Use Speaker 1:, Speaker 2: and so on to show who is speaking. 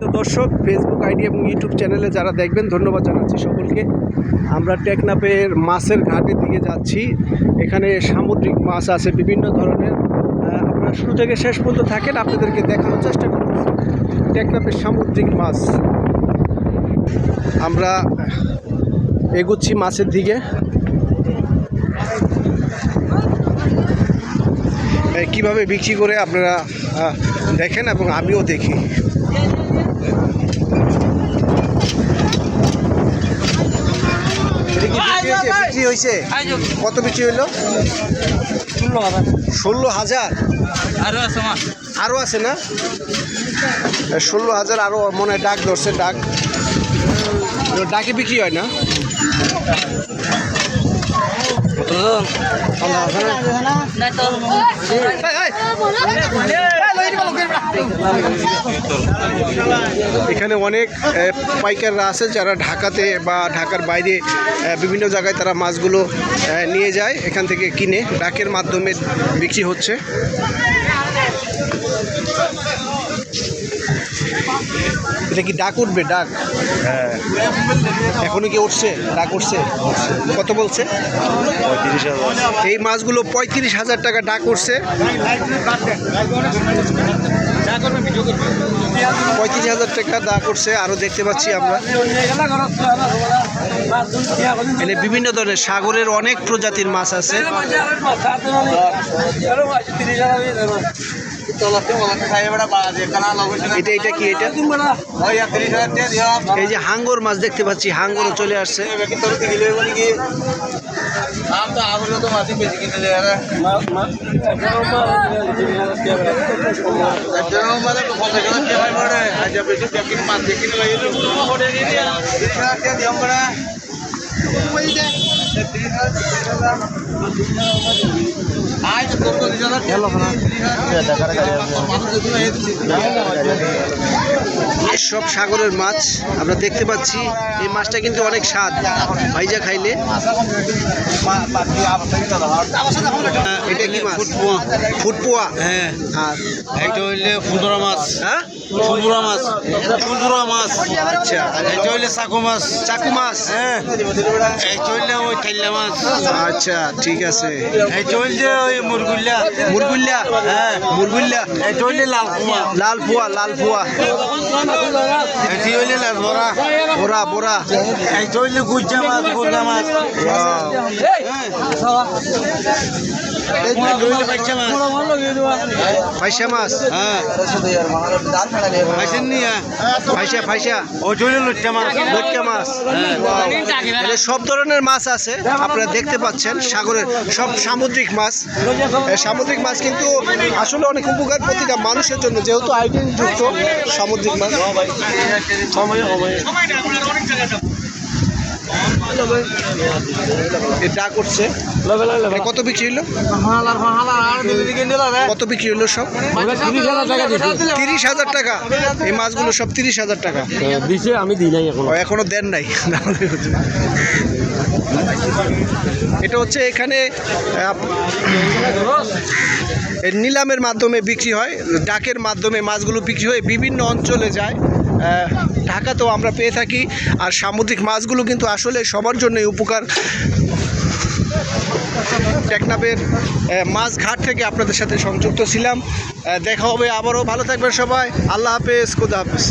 Speaker 1: তো দর্শক Facebook ID এবং ইউটিউব চ্যানেলে যারা দেখবেন, ধন্যবাদ জানাচ্ছি সকলকে। আমরা টেকনাপের মাছের ঘাটের দিকে যাচ্ছি। এখানে সামুদ্রিক মাছ আছে, বিভিন্ন ধরনের। আপনারা শুরু থেকে শেষ পর্যন্ত থাকেন, আপনাদেরকে দেখানোর চেষ্টা করতেছি টেকনাপের সামুদ্রিক মাছ। আমরা এগুচ্ছি মাছের দিকে। কীভাবে বিক্রি করে আপনারা দেখেন এবং আমিও দেখি এটা কি বিক্রি হয়েছে? কত বিক্রি হইল ষোলো হাজার
Speaker 2: আরও আছে
Speaker 1: আরও আছে না ষোলো হাজার আরও মনে হয় ডাক ধরছে ডাক ডাকে বিক্রি হয় না এখানে অনেক পাইকাররা আছে যারা ঢাকাতে বা ঢাকার বাইরে বিভিন্ন জায়গায় তারা মাছগুলো নিয়ে যায় এখান থেকে কিনে ডাকের মাধ্যমে বিক্রি হচ্ছে। এটা কি ডাক উঠবে? ডাক? হ্যাঁ। এখনও কি উঠছে? ডাক উঠছে? কত বলছে? এই মাছগুলো পঁয়ত্রিশ হাজার টাকা ডাক উঠছে। পঁয়ত্রিশ হাজার টাকা ডাক করছে আরও দেখতে পাচ্ছি আমরা। এখানে বিভিন্ন ধরনের সাগরের অনেক প্রজাতির মাছ আছে। এটা এটা কি এটা? এই যে হাঙ্গর মাছ দেখতে পাচ্ছি, হাঙ্গরও চলে আসছে।
Speaker 3: આમ તો આવડે તો માથી બેસી ગઈ લે અરે. કહેવાય
Speaker 2: પડે આજે
Speaker 3: બેસી પેકિંગ માથી લઈ લો ફોટો નહીં દે પડે મળી જાય
Speaker 1: সব সাগরের মাছ আমরা দেখতে পাচ্ছি। এই মাছটা কিন্তু অনেক স্বাদ। ভাইজা খাইলে।
Speaker 2: এটা কি মাছ?
Speaker 1: ফুটপোয়া।
Speaker 2: হ্যাঁ।
Speaker 1: আর
Speaker 2: একটা হইলে ফুলদরা মাছ।
Speaker 1: হ্যাঁ?
Speaker 2: ফুলদুরা মাছ। ফুলদুরা মাছ।
Speaker 1: আচ্ছা। এটা হইলে
Speaker 2: চাকু মাছ।
Speaker 1: চাকু মাছ?
Speaker 2: হ্যাঁ। এইটা হইলে ওই মাছ
Speaker 1: আচ্ছা ঠিক আছে।
Speaker 2: এইটা হইলে ওই মুরগুল্লা।
Speaker 1: মুরগুল্লা?
Speaker 2: হ্যাঁ
Speaker 1: মুরগুল্লা।
Speaker 2: হইলে লাল
Speaker 1: পোয়া। লাল পোয়া
Speaker 2: এটি হইলে লাল বড়া হইলে গুজ্জা মাছ গুজ্জা মাছ।
Speaker 1: মাছ। মাছ।
Speaker 2: হ্যাঁ। হ্যাঁ। লুচ্চা মাছ।
Speaker 1: মাছ। এখানে সব ধরনের মাছ আছে। আপনারা দেখতে পাচ্ছেন সাগরের সব সামুদ্রিক মাছ। সামুদ্রিক মাছ কিন্তু আসলে অনেক উপকার প্রতিটা মানুষের জন্য, যেহেতু আইটেম যুক্ত সামুদ্রিক মাছ। এ ডাক উঠছে কত বিক্রি হলো কত বিক্রি হলো সব? তিরিশ হাজার টাকা এই মাছগুলো সব তিরিশ হাজার টাকা।
Speaker 3: দিছে আমি দিই নাই এখন।
Speaker 1: এখনও দেন নাই। এটা হচ্ছে এখানে নিলামের মাধ্যমে বিক্রি হয় ডাকের মাধ্যমে মাছগুলো বিক্রি হয়ে বিভিন্ন অঞ্চলে যায়। ঢাকাতেও আমরা পেয়ে থাকি। আর সামুদ্রিক মাছগুলো কিন্তু আসলে সবার জন্যই উপকার। টেকনাপের মাছ ঘাট থেকে আপনাদের সাথে সংযুক্ত ছিলাম। দেখা হবে আবারও। ভালো থাকবেন সবাই। আল্লাহ হাফেজ। খুদা হাফেজ।